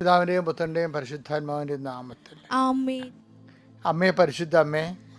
പിതാവിന്റെയും പുത്രന്റെയും പരിശുദ്ധാത്മാവിന്റെയും നാമത്തിൽ. അമ്മേ പരിശുദ്ധ അമ്മേ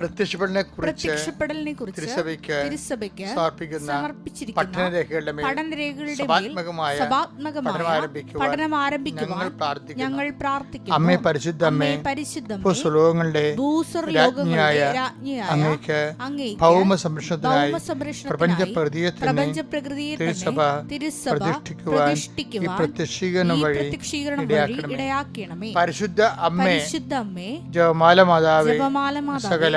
പ്രത്യക്ഷപ്പെടലിനെ പ്രത്യക്ഷപ്പെടലിനെ കുറിച്ച് തിരുസഭയ്ക്ക് സമർപ്പിച്ചിരിക്കുന്ന പഠനരേഖകളുടെ പഠനം ആരംഭിക്കുവാൻ ഞങ്ങൾ പ്രാർത്ഥിക്കുന്നു. അമ്മേ പരിശുദ്ധ അമ്മേ അമ്മേ പരിശുദ്ധമേ ഭൂസ്വലോകങ്ങളുടെ രാജ്ഞിയായ അങ്ങേക്ക് ഭൗമ സംരക്ഷണത്തിനായി പ്രപഞ്ച പ്രകൃതിയെ തിരുസഭ പ്രതിഷ്ഠിക്കുവാൻ ഈ പ്രത്യക്ഷീകരണം വഴി ഇടയാക്കണമേ. പരിശുദ്ധ അമ്മേ പരിശുദ്ധ അമ്മേ ജപമാല മാതാവേ സകല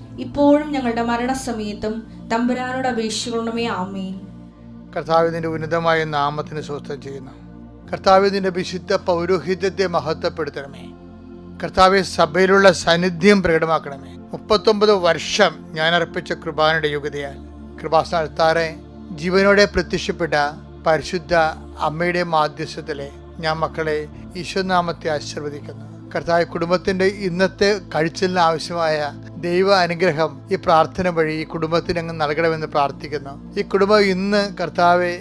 ഇപ്പോഴും ഞങ്ങളുടെ മരണസമയത്തും തമ്പുരാനോട് അപേക്ഷിക്കണമേ ആമേ കർത്താവിന്റെ ഉന്നതമായ നാമത്തിന് സ്വസ്ഥം ചെയ്യുന്നു. കർത്താവിന്റെ വിശുദ്ധ പൗരോഹിത്യത്തെ മഹത്വപ്പെടുത്തണമേ. കർത്താവെ സഭയിലുള്ള സാന്നിധ്യം പ്രകടമാക്കണമേ. മുപ്പത്തൊമ്പത് വർഷം ഞാൻ അർപ്പിച്ച കൃപാനയുടെ യോഗ്യതയാൽ കൃപാസ്ഥാനത്താറെ ജീവനോടെ പ്രത്യക്ഷപ്പെട്ട പരിശുദ്ധ അമ്മയുടെ മാധ്യസ്ഥത്തിലെ ഞാൻ മക്കളെ ഈശ്വനാമത്തെ ആശീർവദിക്കുന്നു. കർത്താവ് കുടുംബത്തിന്റെ ഇന്നത്തെ കഴിച്ചലിന് ആവശ്യമായ ദൈവ അനുഗ്രഹം ഈ പ്രാർത്ഥന വഴി ഈ കുടുംബത്തിന് അങ്ങ് നൽകണമെന്ന് പ്രാർത്ഥിക്കുന്നു. ഈ കുടുംബം ഇന്ന് കർത്താവെ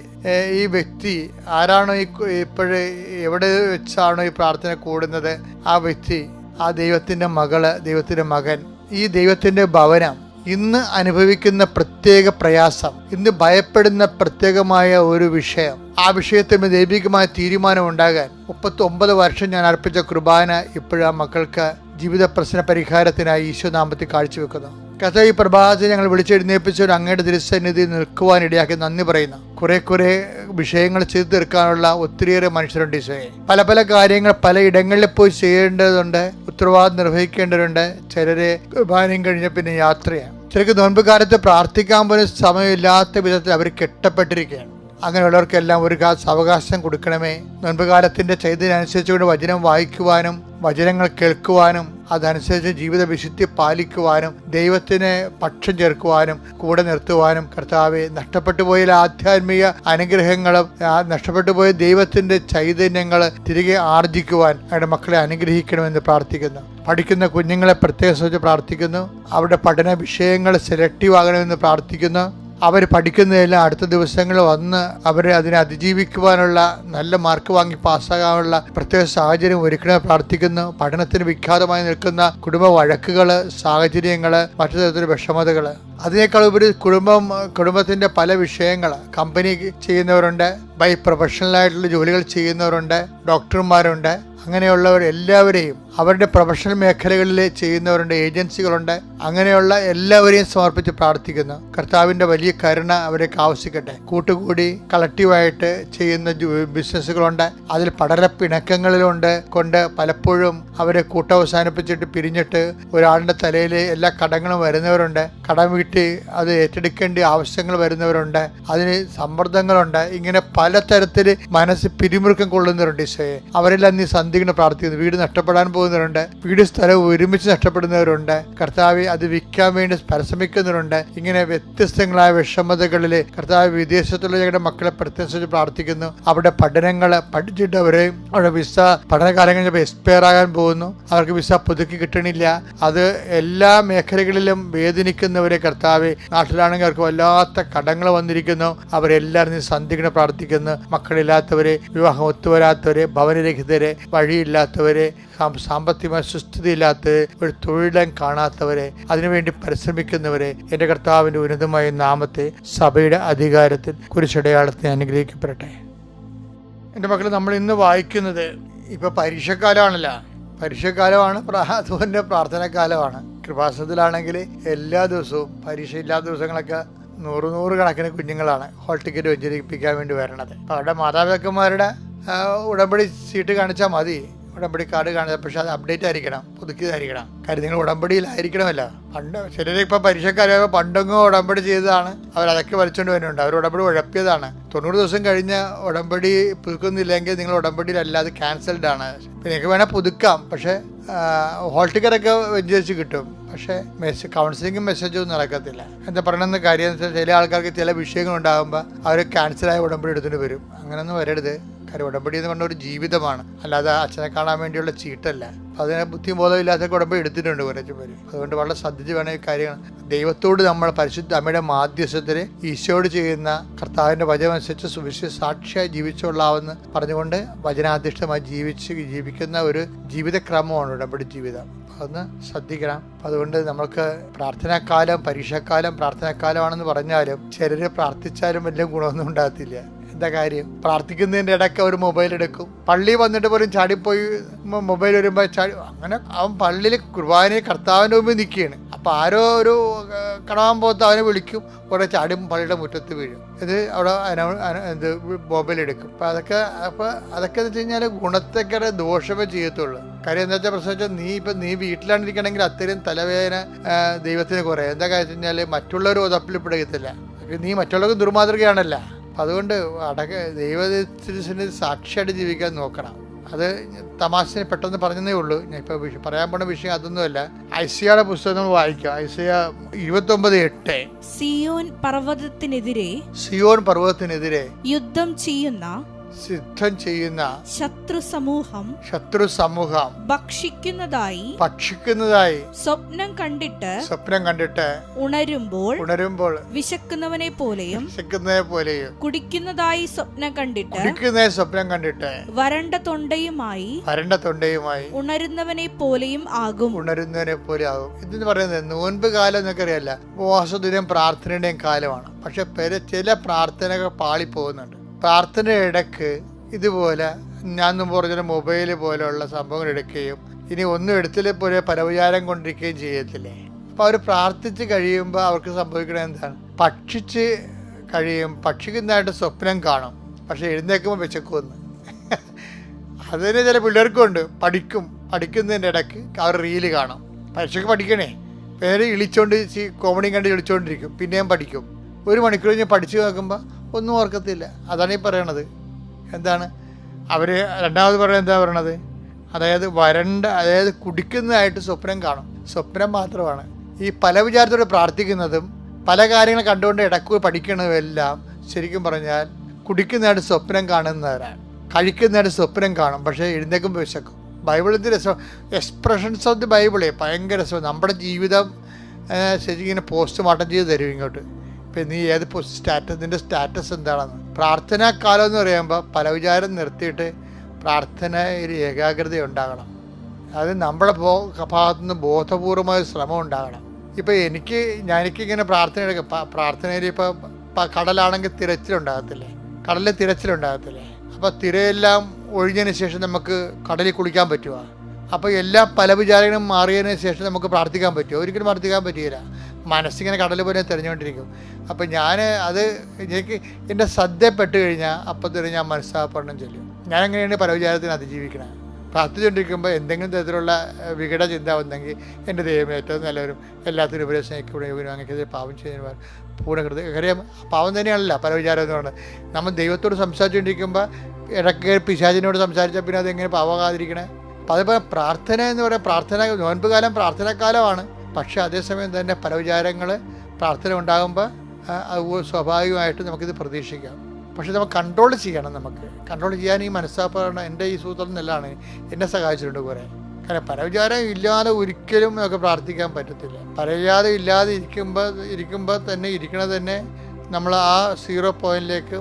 ഈ വ്യക്തി ആരാണോ ഈ ഇപ്പോഴേ എവിടെ വെച്ചാണോ ഈ പ്രാർത്ഥന കൂടുന്നത്? ആ വ്യക്തി ആ ദൈവത്തിന്റെ മകൾ ദൈവത്തിന്റെ മകൻ ഈ ദൈവത്തിന്റെ ഭവനം ഇന്ന് അനുഭവിക്കുന്ന പ്രത്യേക പ്രയാസം ഇന്ന് ഭയപ്പെടുന്ന പ്രത്യേകമായ ഒരു വിഷയം. ആ വിഷയത്തിൽ ദൈവികമായ തീരുമാനം ഉണ്ടാകാൻ മുപ്പത്തി ഒമ്പത് വർഷം ഞാൻ അർപ്പിച്ച കുർബാന ഇപ്പോഴാ മക്കൾക്ക് ജീവിത പ്രശ്ന പരിഹാരത്തിനായി ഈശോനാമത്തിൽ കാഴ്ചവെക്കുന്നു. കഥ ഈ പ്രഭാതത്തിൽ ഞങ്ങൾ വിളിച്ചെഴുന്നേൽപ്പിച്ചൊരു അങ്ങയുടെ തിരുസന്നിധി നിൽക്കുവാനിടയാക്കി നന്ദി പറയുന്നു. കുറെ കുറെ വിഷയങ്ങൾ ചെയ്തു തീർക്കാനുള്ള ഒത്തിരിയേറെ മനുഷ്യരുണ്ട് ഈശോയെ. പല പല കാര്യങ്ങൾ പല ഇടങ്ങളിൽ പോയി ചെയ്യേണ്ടതുണ്ട് ഉത്തരവാദിത്വം നിർവഹിക്കേണ്ടതുണ്ട്. ചിലരെ കുർബാനയും കഴിഞ്ഞ പിന്നെ യാത്രയാണ്. ചിലർക്ക് നോൻപ് കാലത്ത് പ്രാർത്ഥിക്കാൻ പോലും സമയമില്ലാത്ത വിധത്തിൽ അവർ കെട്ടപ്പെട്ടിരിക്കുകയാണ്. അങ്ങനെയുള്ളവർക്കെല്ലാം ഒരു അവകാശം കൊടുക്കണമേ. നോൻപ് കാലത്തിന്റെ ചൈതന്യം അനുസരിച്ചുകൊണ്ട് വചനം വായിക്കുവാനും വചനങ്ങൾ കേൾക്കുവാനും അതനുസരിച്ച് ജീവിത വിശുദ്ധി പാലിക്കുവാനും ദൈവത്തിന് പക്ഷം ചേർക്കുവാനും കൂടെ നിർത്തുവാനും കർത്താവെ നഷ്ടപ്പെട്ടു പോയ ആധ്യാത്മിക അനുഗ്രഹങ്ങളും നഷ്ടപ്പെട്ടു പോയ ദൈവത്തിന്റെ ചൈതന്യങ്ങൾ തിരികെ ആർജിക്കുവാൻ അവരുടെ മക്കളെ അനുഗ്രഹിക്കണമെന്ന് പ്രാർത്ഥിക്കുന്നു. പഠിക്കുന്ന കുഞ്ഞുങ്ങളെ പ്രത്യേകം പ്രാർത്ഥിക്കുന്നു. അവരുടെ പഠന വിഷയങ്ങൾ സെലക്റ്റീവ് ആകണമെന്ന് പ്രാർത്ഥിക്കുന്നു. അവർ പഠിക്കുന്നതെല്ലാം അടുത്ത ദിവസങ്ങൾ വന്ന് അവരെ അതിനെ അതിജീവിക്കുവാനുള്ള നല്ല മാർക്ക് വാങ്ങി പാസ്സാകാനുള്ള പ്രത്യേക സാഹചര്യം ഒരുക്കണമെന്ന് പ്രാർത്ഥിക്കുന്നു. പഠനത്തിന് വിഖ്യാതമായി നിൽക്കുന്ന കുടുംബ വഴക്കുകൾ സാഹചര്യങ്ങൾ മറ്റു തരത്തിലുള്ള വിഷമതകൾ. അതിനേക്കാൾ ഉപരി കുടുംബം കുടുംബത്തിന്റെ പല വിഷയങ്ങൾ. കമ്പനി ചെയ്യുന്നവരുണ്ട് ബൈ പ്രൊഫഷണലായിട്ടുള്ള ജോലികൾ ചെയ്യുന്നവരുണ്ട് ഡോക്ടർമാരുണ്ട്. അങ്ങനെയുള്ളവർ എല്ലാവരെയും അവരുടെ പ്രൊഫഷണൽ മേഖലകളിൽ ചെയ്യുന്നവരുണ്ട് ഏജൻസികളുണ്ട്. അങ്ങനെയുള്ള എല്ലാവരെയും സമർപ്പിച്ച് പ്രാർത്ഥിക്കുന്നു. കർത്താവിന്റെ വലിയ കരുണ അവരേക്ക് ആവശ്യിക്കട്ടെ കൂട്ടുകൂടി കളക്റ്റീവായിട്ട് ചെയ്യുന്ന ബിസിനസ്സുകളുണ്ട്. അതിൽ പടര പിണക്കങ്ങളിലുണ്ട്. കൊണ്ട് പലപ്പോഴും അവരെ കൂട്ടവസാനിപ്പിച്ചിട്ട് പിരിഞ്ഞിട്ട് ഒരാളുടെ തലയിൽ എല്ലാ കടങ്ങളും വരുന്നവരുണ്ട്. കടം വീട്ടി അത് ഏറ്റെടുക്കേണ്ട ആവശ്യങ്ങൾ വരുന്നവരുണ്ട്. അതിന് സമ്മർദ്ദങ്ങളുണ്ട്. ഇങ്ങനെ പലതരത്തിൽ മനസ്സ് പിരിമുറുക്കം കൊള്ളുന്നവരുണ്ട് ഈശോയെ. അവരെല്ലാം നീ സന്ധിക്കണം പ്രാർത്ഥിക്കുന്നു. വീട് നഷ്ടപ്പെടാൻ പോകുന്നവരുണ്ട് വീട് സ്ഥലം ഒരുമിച്ച് നഷ്ടപ്പെടുന്നവരുണ്ട് കർത്താവ് അത് വിൽക്കാൻ വേണ്ടി പരിശ്രമിക്കുന്നവരുണ്ട്. ഇങ്ങനെ വ്യത്യസ്തങ്ങളായ വിഷമതകളിൽ കർത്താവ് വിദേശത്തുള്ള ഞങ്ങളുടെ മക്കളെ പ്രത്യേകിച്ച് പ്രാർത്ഥിക്കുന്നു. അവരുടെ പഠനങ്ങൾ പഠിച്ചിട്ട് അവരെ അവരുടെ വിസ പഠനകാലം കഴിഞ്ഞപ്പോൾ എക്സ്പയർ ആകാൻ പോകുന്നു. അവർക്ക് വിസ പുതുക്കി കിട്ടണില്ല. അത് എല്ലാ മേഖലകളിലും വേദനിക്കുന്നവരെ കർത്താവ് നാട്ടിലാണെങ്കിൽ അവർക്ക് വല്ലാത്ത കടങ്ങൾ വന്നിരിക്കുന്നു. അവരെല്ലാവരും സന്ധിക്കണം പ്രാർത്ഥിക്കുന്നു. മക്കളില്ലാത്തവരെ വിവാഹം ഒത്തുവരാത്തവരെ ഭവനരഹിതരെ വഴിയില്ലാത്തവരെ സാമ്പത്തികമായ സുസ്ഥിതിയില്ലാത്ത ഒരു തൊഴിലം കാണാത്തവരെ അതിനുവേണ്ടി പരിശ്രമിക്കുന്നവരെ എന്റെ കർത്താവിന്റെ ഉന്നതമായ നാമത്തെ സഭയുടെ അധികാരത്തിൽ കുരിശടയാളത്തെ അനുഗ്രഹിക്കപ്പെടട്ടെ. എന്റെ മക്കൾ നമ്മൾ ഇന്ന് വായിക്കുന്നത് ഇപ്പോൾ പരീക്ഷക്കാലമാണല്ലോ. പരീക്ഷക്കാലമാണ് പ്രാ- പ്രാർത്ഥനക്കാലമാണ്. കൃപാസനത്തിലാണെങ്കിൽ എല്ലാ ദിവസവും പരീക്ഷ ഇല്ലാത്ത ദിവസങ്ങളൊക്കെ നൂറ് നൂറ് കണക്കിന് കുഞ്ഞുങ്ങളാണ് ഹോൾ ടിക്കറ്റ് വെഞ്ചരിപ്പിക്കാൻ വേണ്ടി വരണത്. അവരുടെ മാതാപിതാക്കന്മാരുടെ ഉടമ്പടി സീറ്റ് കാണിച്ചാൽ മതി. ഉടമ്പടി കാർഡ് കാണിച്ചാൽ പക്ഷെ അത് അപ്ഡേറ്റ് ആയിരിക്കണം. പുതുക്കിയതായിരിക്കണം. കാര്യം നിങ്ങൾ ഉടമ്പടിയിലായിരിക്കണമല്ല. പണ്ട് ചിലര് ഇപ്പൊ പരീക്ഷക്കാരായ പണ്ടൊന്നും ഉടമ്പടി ചെയ്തതാണ്. അവർ അതൊക്കെ വലിച്ചുകൊണ്ട് വരുന്നുണ്ട്. അവർ ഉടമ്പടി ഉഴപ്പിയതാണ്. തൊണ്ണൂറ് ദിവസം കഴിഞ്ഞ ഉടമ്പടി പുതുക്കുന്നില്ലെങ്കിൽ നിങ്ങൾ ഉടമ്പടിയിലല്ലാതെ ക്യാൻസൽഡ് ആണ്. നിങ്ങൾക്ക് വേണേൽ പുതുക്കാം. പക്ഷേ ഹോൾ ടിക്കറ്റൊക്കെ വെഞ്ചരിച്ച് കിട്ടും. പക്ഷേ മെസ്സേജ് കൗൺസിലിംഗും മെസ്സേജും ഒന്നും നടക്കത്തില്ല. എന്താ പറയണമെന്ന് കാര്യം ചില ആൾക്കാർക്ക് ചില വിഷയങ്ങൾ ഉണ്ടാകുമ്പോൾ അവർ ക്യാൻസലായ ഉടമ്പടി എടുത്തിട്ട് വരും. അങ്ങനെയൊന്നും വരരുത്. കാര്യം ഉടമ്പടി എന്ന് പറഞ്ഞ ഒരു ജീവിതമാണ്. അല്ലാതെ അച്ഛനെ കാണാൻ വേണ്ടിയുള്ള ചീട്ടല്ല. അപ്പം അതിനെ ബുദ്ധിബോധമില്ലാത്ത ഉടമ്പടി എടുത്തിട്ടുണ്ട് കുറച്ച് പേര്. അതുകൊണ്ട് വളരെ ശ്രദ്ധിച്ച് വേണം ഈ കാര്യങ്ങൾ ദൈവത്തോട് നമ്മൾ പരിശുദ്ധ അമ്മയുടെ മാധ്യസ്ഥത്തിൽ ഈശോട് ചെയ്യുന്ന കർത്താവിന്റെ വചനമനുസരിച്ച് സുവിശേഷ സാക്ഷിയായി ജീവിച്ചുകൊള്ളാവെന്ന് പറഞ്ഞുകൊണ്ട് വചനാധിഷ്ഠമായി ജീവിച്ച് ജീവിക്കുന്ന ഒരു ജീവിതക്രമമാണ് ഉടമ്പടി ജീവിതം. അതൊന്ന് ശ്രദ്ധിക്കണം. അതുകൊണ്ട് നമുക്ക് പ്രാർത്ഥനാക്കാലം പരീക്ഷാക്കാലം പ്രാർത്ഥനാക്കാലമാണെന്ന് പറഞ്ഞാലും ചിലർ പ്രാർത്ഥിച്ചാലും വലിയ ഗുണമൊന്നും ഉണ്ടാകത്തില്ല. എന്താ കാര്യം? പ്രാർത്ഥിക്കുന്നതിന്റെ ഇടയ്ക്ക് ഒരു മൊബൈൽ എടുക്കും. പള്ളി വന്നിട്ട് പോലും ചാടിപ്പോയി മൊബൈൽ വരുമ്പോൾ ചാടി അങ്ങനെ അവൻ പള്ളിയിൽ കുർബാന കർത്താവിന്റെ മുമ്പിൽ നിൽക്കുകയാണ്. അപ്പോൾ ആരോ ഒരു കടവാൻ പോകത്ത് അവനെ വിളിക്കും. കുറേ ചാടി പള്ളിയുടെ മുറ്റത്ത് വീഴും. ഇത് അവിടെ ഇത് മൊബൈൽ എടുക്കും. അപ്പം അതൊക്കെ അപ്പോൾ അതൊക്കെ എന്ന് വെച്ച് കഴിഞ്ഞാൽ ദോഷമേ ചെയ്യത്തുള്ളൂ. കാര്യം എന്താ വെച്ചാൽ പ്രശ്നം വെച്ചാൽ നീ ഇപ്പം നീ വീട്ടിലാണ് ഇരിക്കണമെങ്കിൽ അത്രയും തലവേദന ദൈവത്തിന് കുറേ എന്താ കാര്യം വെച്ച് കഴിഞ്ഞാൽ മറ്റുള്ളവർ ഉതപ്പിൽ പെടുകത്തില്ല നീ മറ്റുള്ളവർക്ക് ദുർമാതൃകയാണല്ലോ. അതുകൊണ്ട് അടക ദൈവത്തിന് സാക്ഷിയായിട്ട് ജീവിക്കാൻ നോക്കണം. അത് തമാശനെ പെട്ടെന്ന് പറഞ്ഞതേ ഉള്ളൂ. ഞാൻ ഇപ്പോൾ പറയാൻ പോണ വിഷയം അതൊന്നുമല്ല. ഐസിയുടെ പുസ്തകം നമ്മൾ വായിക്കാം. ഐസിയ ഇരുപത്തൊമ്പത് എട്ട്. സിയോൻ പർവതത്തിനെതിരെ സിയോൺ പർവതത്തിനെതിരെ യുദ്ധം ചെയ്യുന്ന സിദ്ധം ചെയ്യുന്ന ശത്രു സമൂഹം ശത്രു സമൂഹം ഭക്ഷിക്കുന്നതായി ഭക്ഷിക്കുന്നതായി സ്വപ്നം കണ്ടിട്ട് സ്വപ്നം കണ്ടിട്ട് ഉണരുമ്പോൾ ഉണരുമ്പോൾ വിശക്കുന്നവനെ പോലെയും വിശക്കുന്നതിനെ പോലെയും കുടിക്കുന്നതായി സ്വപ്നം കണ്ടിട്ട് കുടിക്കുന്ന സ്വപ്നം കണ്ടിട്ട് വരണ്ട തൊണ്ടയുമായി വരണ്ട തൊണ്ടയുമായി ഉണരുന്നവനെ പോലെയും ആകും. ഉണരുന്നവനെ പോലെ ആകും. ഇതെന്ന് പറയുന്നത് നോൻപ് കാലം എന്നൊക്കെ അറിയാല്ല ഉപവാസദിനം പ്രാർത്ഥനയുടെയും കാലമാണ്. പക്ഷെ പേര് ചില പ്രാർത്ഥനകൾ പാളിപ്പോകുന്നുണ്ട്. പ്രാർത്ഥനയുടെ ഇടയ്ക്ക് ഇതുപോലെ ഞാൻ മുമ്പ് മൊബൈൽ പോലെയുള്ള സംഭവങ്ങൾ എടുക്കുകയും ഇനി ഒന്നും എടുത്തില്ല പോലെ പരവിചാരം കൊണ്ടിരിക്കുകയും ചെയ്യത്തില്ലേ? അപ്പോൾ അവർ പ്രാർത്ഥിച്ച് കഴിയുമ്പോൾ അവർക്ക് സംഭവിക്കുന്നത് എന്താണ്? പക്ഷിച്ച് കഴിയും ഭക്ഷിക്കുന്നതായിട്ട് സ്വപ്നം കാണും. പക്ഷെ എഴുന്നേൽക്കുമ്പോൾ വിശക്കുമെന്ന് അതിന് ചില പിള്ളേർക്കും ഉണ്ട്. പഠിക്കും. പഠിക്കുന്നതിന്റെ ഇടയ്ക്ക് അവർ റീൽ കാണും. പരീക്ഷയ്ക്ക് പഠിക്കണേ. പേര് ഇളിച്ചോണ്ട് കോമഡിയും കോമഡി കണ്ട് ഇളിച്ചോണ്ടിരിക്കും. പിന്നെയും പഠിക്കും. ഒരു മണിക്കൂർ കഴിഞ്ഞ് പഠിച്ചു നോക്കുമ്പോൾ ഒന്നും ഓർക്കത്തില്ല. അതാണ് ഈ പറയണത്. എന്താണ്? അവർ രണ്ടാമത് പറയുന്നത് എന്താ പറയണത്? അതായത് വരണ്ട അതായത് കുടിക്കുന്നതായിട്ട് സ്വപ്നം കാണും. സ്വപ്നം മാത്രമാണ്. ഈ പല വിചാരത്തോടെ പ്രാർത്ഥിക്കുന്നതും പല കാര്യങ്ങൾ കണ്ടുകൊണ്ട് ഇടയ്ക്ക് പഠിക്കുന്നതെല്ലാം ശരിക്കും പറഞ്ഞാൽ കുടിക്കുന്നതായിട്ട് സ്വപ്നം കാണുന്നവരാണ്. കഴിക്കുന്നതായിട്ട് സ്വപ്നം കാണും. പക്ഷേ എഴുന്നേക്കും വിശക്കും. ബൈബിളിന്റെ രസം? എക്സ്പ്രഷൻസ് ഓഫ് ദി ബൈബിളേ. ഭയങ്കര രസം. നമ്മുടെ ജീവിതം ശരിക്കും പോസ്റ്റ്മോർട്ടം ചെയ്ത് തരും ഇങ്ങോട്ട്. ഇപ്പം നീ ഏത് സ്റ്റാറ്റസ് നിന്റെ സ്റ്റാറ്റസ് എന്താണെന്ന്. പ്രാർത്ഥനാ കാലം എന്ന് പറയുമ്പോൾ പല വിചാരം നിർത്തിയിട്ട് പ്രാർത്ഥനയിൽ ഏകാഗ്രത ഉണ്ടാകണം. അത് നമ്മുടെ ബോ ഭാഗത്തു നിന്ന് ബോധപൂർവമായ ശ്രമം ഉണ്ടാകണം. ഇപ്പം എനിക്ക് എനിക്കിങ്ങനെ പ്രാർത്ഥന എടുക്കുക പ്രാർത്ഥനയിൽ ഇപ്പോൾ കടലാണെങ്കിൽ തിരച്ചിലുണ്ടാകത്തില്ലേ? കടലിൽ തിരച്ചിലുണ്ടാകത്തില്ലേ? അപ്പോൾ തിരയെല്ലാം ഒഴിഞ്ഞതിന് ശേഷം നമുക്ക് കടലിൽ കുളിക്കാൻ പറ്റുമോ അപ്പോൾ എല്ലാ പല വിചാരങ്ങളും മാറിയതിന് ശേഷം നമുക്ക് പ്രാർത്ഥിക്കാൻ പറ്റുമോ ഒരിക്കലും പ്രാർത്ഥിക്കാൻ പറ്റിയില്ല. മനസ്സിങ്ങനെ കടൽ പോലെ തിരഞ്ഞുകൊണ്ടിരിക്കും. അപ്പം ഞാൻ അത് എനിക്ക് എന്റെ ശ്രദ്ധപ്പെട്ട് കഴിഞ്ഞാൽ അപ്പം തന്നെ ഞാൻ മനസ്സാപ്പണം ചൊല്ലും. ഞാൻ എങ്ങനെയാണ് പല വിചാരത്തിന് അതിജീവിക്കണം. പ്രാർത്ഥിച്ചുകൊണ്ടിരിക്കുമ്പോൾ എന്തെങ്കിലും തരത്തിലുള്ള വികട ചിന്ത വന്നെങ്കിൽ എന്റെ ദൈവം ഏറ്റവും നല്ലവരും എല്ലാത്തിനും ഉപരി സ്നേഹിക്കുകയും അങ്ങനെ പാവം ചെയ്യുന്നവർ പൂർണകൃത കാര്യം പാവം തന്നെയാണല്ലോ പല വിചാരം എന്ന് പറയുന്നത് നമ്മൾ ദൈവത്തോട് സംസാരിച്ചുകൊണ്ടിരിക്കുമ്പോൾ ഇടയ്ക്ക് പിശാചിനോട് സംസാരിച്ചാൽ പിന്നെ അതെങ്ങനെ പാവാകാതിരിക്കണേ അപ്പം അതേപോലെ പ്രാർത്ഥന എന്ന് പറയാം പ്രാർത്ഥന നോൻപ് കാലം പ്രാർത്ഥനാക്കാലമാണ്. പക്ഷേ അതേസമയം തന്നെ പല വിചാരങ്ങൾ പ്രാർത്ഥന ഉണ്ടാകുമ്പോൾ അത് സ്വാഭാവികമായിട്ട് നമുക്കിത് പ്രതീക്ഷിക്കാം. പക്ഷെ നമുക്ക് കൺട്രോൾ ചെയ്യണം നമുക്ക്. കൺട്രോൾ ചെയ്യാൻ ഈ മനസ്സാപ്പാണ് എന്റെ ഈ സൂത്രം നല്ലതാണ് എന്നെ സഹായിച്ചിട്ടുണ്ട് കുറേ. കാരണം പരവിചാരം ഇല്ലാതെ ഒരിക്കലും നമുക്ക് പ്രാർത്ഥിക്കാൻ പറ്റത്തില്ല. പരവിചാരം ഇല്ലാതെ ഇരിക്കുമ്പോൾ ഇരിക്കുമ്പോൾ തന്നെ ഇരിക്കണത് തന്നെ നമ്മൾ ആ സീറോ പോയിന്റിലേക്ക്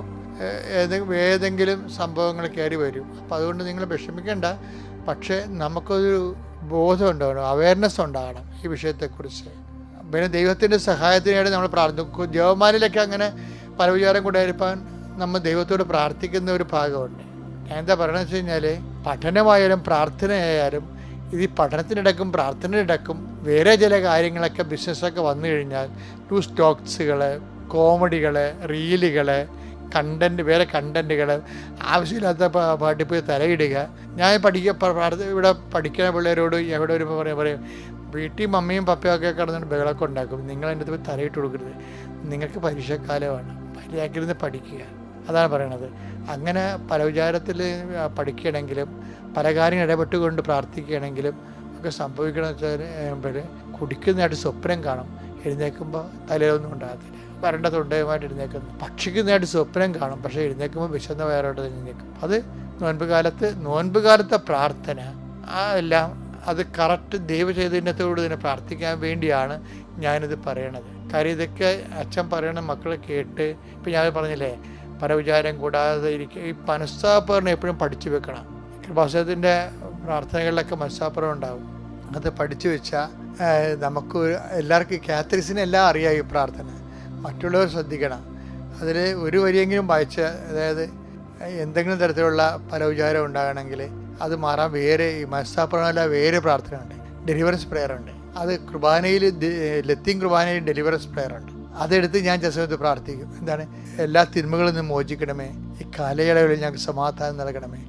ഏതെങ്കിലും ഏതെങ്കിലും സംഭവങ്ങൾ കയറി വരും. അപ്പോൾ അതുകൊണ്ട് നിങ്ങൾ വിഷമിക്കേണ്ട. പക്ഷേ നമുക്കൊരു ബോധം ഉണ്ടാകണം അവയർനെസ് ഉണ്ടാകണം ഈ വിഷയത്തെക്കുറിച്ച്. പിന്നെ ദൈവത്തിന്റെ സഹായത്തിനായിട്ട് നമ്മൾ പ്രാർത്ഥിക്കും. ദേവന്മാരിലൊക്കെ അങ്ങനെ പല വിചാരം കൊണ്ടായിരിക്കാൻ നമ്മൾ ദൈവത്തോട് പ്രാർത്ഥിക്കുന്ന ഒരു ഭാഗമുണ്ട്. ഞാൻ എന്താ പറയണമെന്ന് വെച്ച് കഴിഞ്ഞാൽ പഠനമായാലും പ്രാർത്ഥനയായാലും ഇത് ഈ പഠനത്തിനിടക്കും പ്രാർത്ഥനയിടക്കും വേറെ ചില കാര്യങ്ങളൊക്കെ ബിസിനസ്സൊക്കെ വന്നു കഴിഞ്ഞാൽ ടൂ സ്റ്റോക്സുകൾ കോമഡികൾ റീലുകൾ കണ്ടന്റ് വേറെ കണ്ടന്റുകൾ ആവശ്യമില്ലാത്ത പാട്ടിൽ പോയി തലയിടുക. ഞാൻ പഠിക്ക ഇവിടെ പഠിക്കുന്ന പിള്ളേരോട് എവിടെ ഒരു പറയും പറയും വീട്ടിൽ മമ്മിയും പപ്പയും ഒക്കെ കിടന്നിട്ട് ബഹളമൊക്കെ ഉണ്ടാക്കും. നിങ്ങൾ എന്റെ അടുത്ത് തലയിട്ട് കൊടുക്കരുത്. നിങ്ങൾക്ക് പരീക്ഷക്കാലമാണ്. മര്യാദക്കിരുന്ന് പഠിക്കുക. അതാണ് പറയണത്. അങ്ങനെ പല വിചാരത്തിൽ പഠിക്കുകയാണെങ്കിലും പല കാര്യങ്ങൾ ഇടപെട്ടുകൊണ്ട് പ്രാർത്ഥിക്കുകയാണെങ്കിലും ഒക്കെ സംഭവിക്കണമെന്ന് വെച്ചാൽ കുടിക്കുന്നതായിട്ട് സ്വപ്നം കാണും. എഴുന്നേൽക്കുമ്പോൾ തലയിലൊന്നും ഉണ്ടാകത്തില്ല. വരണ്ട തൊണ്ടയുമായിട്ട് എഴുന്നേക്കുന്നു നേടി സ്വപ്നം കാണും പക്ഷേ എഴുന്നേൽക്കുമ്പോൾ വിശന്ന വയറോട്ട് എഴുന്നേൽക്കും. അത് നോൻപ് കാലത്ത് നോൻപ് കാലത്തെ പ്രാർത്ഥന ആ എല്ലാം അത് കറക്റ്റ് ദൈവചൈതന്യത്തോട് തന്നെ പ്രാർത്ഥിക്കാൻ വേണ്ടിയാണ് ഞാനിത് പറയണത്. കാര്യം ഇതൊക്കെ അച്ഛൻ പറയണ മക്കൾ കേട്ട് ഇപ്പം ഞാൻ പറഞ്ഞില്ലേ പരവിചാരം കൂടാതെ ഇരിക്കുക ഈ മനസ്സാപ്പറിനെ എപ്പോഴും പഠിച്ചു വെക്കണം. കൃപാസനത്തിന്റെ പ്രാർത്ഥനകളിലൊക്കെ മനസ്സാപ്പുറം ഉണ്ടാവും. അത് പഠിച്ചു വെച്ചാൽ നമുക്ക് എല്ലാവർക്കും കാത്തലിസിന് എല്ലാം അറിയാം ഈ പ്രാർത്ഥന. മറ്റുള്ളവർ ശ്രദ്ധിക്കണം. അതിൽ ഒരു വരിയെങ്കിലും വായിച്ച് അതായത് എന്തെങ്കിലും തരത്തിലുള്ള പല വിചാരം ഉണ്ടാകണമെങ്കിൽ അത് മാറാൻ വേറെ ഈ മനസ്സാപ്പുറമല്ല വേറെ പ്രാർത്ഥനയുണ്ട്. ഡെലിവറൻസ് പ്രെയർ ഉണ്ട്. അത് കുർബാനയിൽ ലത്തീൻ കുർബാനയിൽ ഡെലിവറൻസ് പ്രെയർ ഉണ്ട്. അതെടുത്ത് ഞാൻ ജസമത്ത് പ്രാർത്ഥിക്കും. എന്താണ്? എല്ലാ തിന്മകളിൽ നിന്നും മോചിക്കണമേ. ഈ കാലയളവിൽ ഞങ്ങൾക്ക് സമാധാനം നൽകണമേ.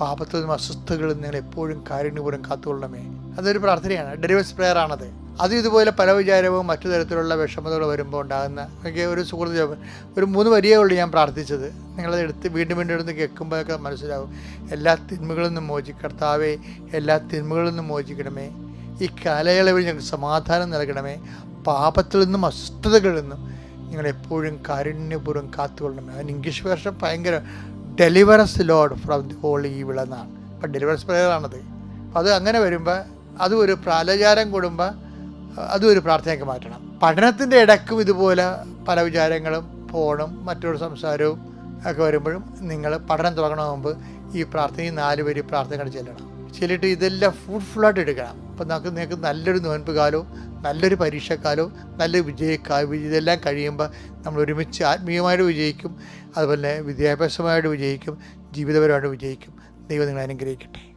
പാപത്തിൽ നിന്നും അസ്വസ്ഥകളിൽ നിങ്ങൾ എപ്പോഴും കാരുണ്യപൂർവം കാത്തുകൊള്ളണമേ. അതൊരു പ്രാർത്ഥനയാണ്. ഡെലിവേഴ്സ് പ്രെയർ ആണത്. അത് ഇതുപോലെ പല വിചാരവും മറ്റു തരത്തിലുള്ള വിഷമതകൾ വരുമ്പോൾ ഉണ്ടാകുന്ന എനിക്ക് ഒരു സുഹൃത്ത് ജോബ് ഒരു മൂന്ന് വരിയേ ഉള്ളൂ ഞാൻ പ്രാർത്ഥിച്ചത്. നിങ്ങളത് എടുത്ത് വീണ്ടും വീണ്ടും എടുത്ത് കേൾക്കുമ്പോഴൊക്കെ മനസ്സിലാവും. എല്ലാ തിന്മകളിൽ നിന്നും മോചി കർത്താവേ എല്ലാ തിന്മകളിൽ നിന്നും മോചിക്കണമേ. ഈ കാലയളവിൽ ഞങ്ങൾക്ക് സമാധാനം നൽകണമേ. പാപത്തിൽ നിന്നും അസ്വസ്ഥതകളിൽ നിന്നും നിങ്ങളെപ്പോഴും കാരുണ്യപൂർവം കാത്തുകൊള്ളണമേ. അതിന് ഇംഗ്ലീഷ് വേർഷൻ ഭയങ്കര delivers lord from the whole evil എന്നാണ്. അപ്പം ഡെലിവറസ് പ്രേയറാണത് അപ്പം അത് അങ്ങനെ വരുമ്പോൾ അതും ഒരു പ്രാലചാരം കൂടുമ്പോൾ അതും ഒരു പ്രാർത്ഥനയ്ക്ക് മാറ്റണം. പഠനത്തിന്റെ ഇടക്കും ഇതുപോലെ പല വിചാരങ്ങളും ഫോണും മറ്റൊരു സംസാരവും ഒക്കെ വരുമ്പോഴും നിങ്ങൾ പഠനം തുടങ്ങണ മുമ്പ് ഈ പ്രാർത്ഥന ഈ നാല് പേര് പ്രാർത്ഥനകൾ ചെല്ലണം. ചെല്ലിട്ട് ഇതെല്ലാം ഫ്രൂട്ട്ഫുള്ളായിട്ട് എടുക്കണം. അപ്പം നമുക്ക് നിങ്ങൾക്ക് നല്ലൊരു നോൻപ് കാലവും നല്ലൊരു പരീക്ഷക്കാലവും നല്ലൊരു വിജയക്കാ ഇതെല്ലാം കഴിയുമ്പോൾ നമ്മൾ ഒരുമിച്ച് ആത്മീയമായിട്ട് വിജയിക്കും. അതുപോലെ വിദ്യാഭ്യാസമായിട്ട് വിജയിക്കും. ജീവിതപരമായിട്ട് വിജയിക്കും. ദൈവം നിങ്ങളെ അനുഗ്രഹിക്കട്ടെ.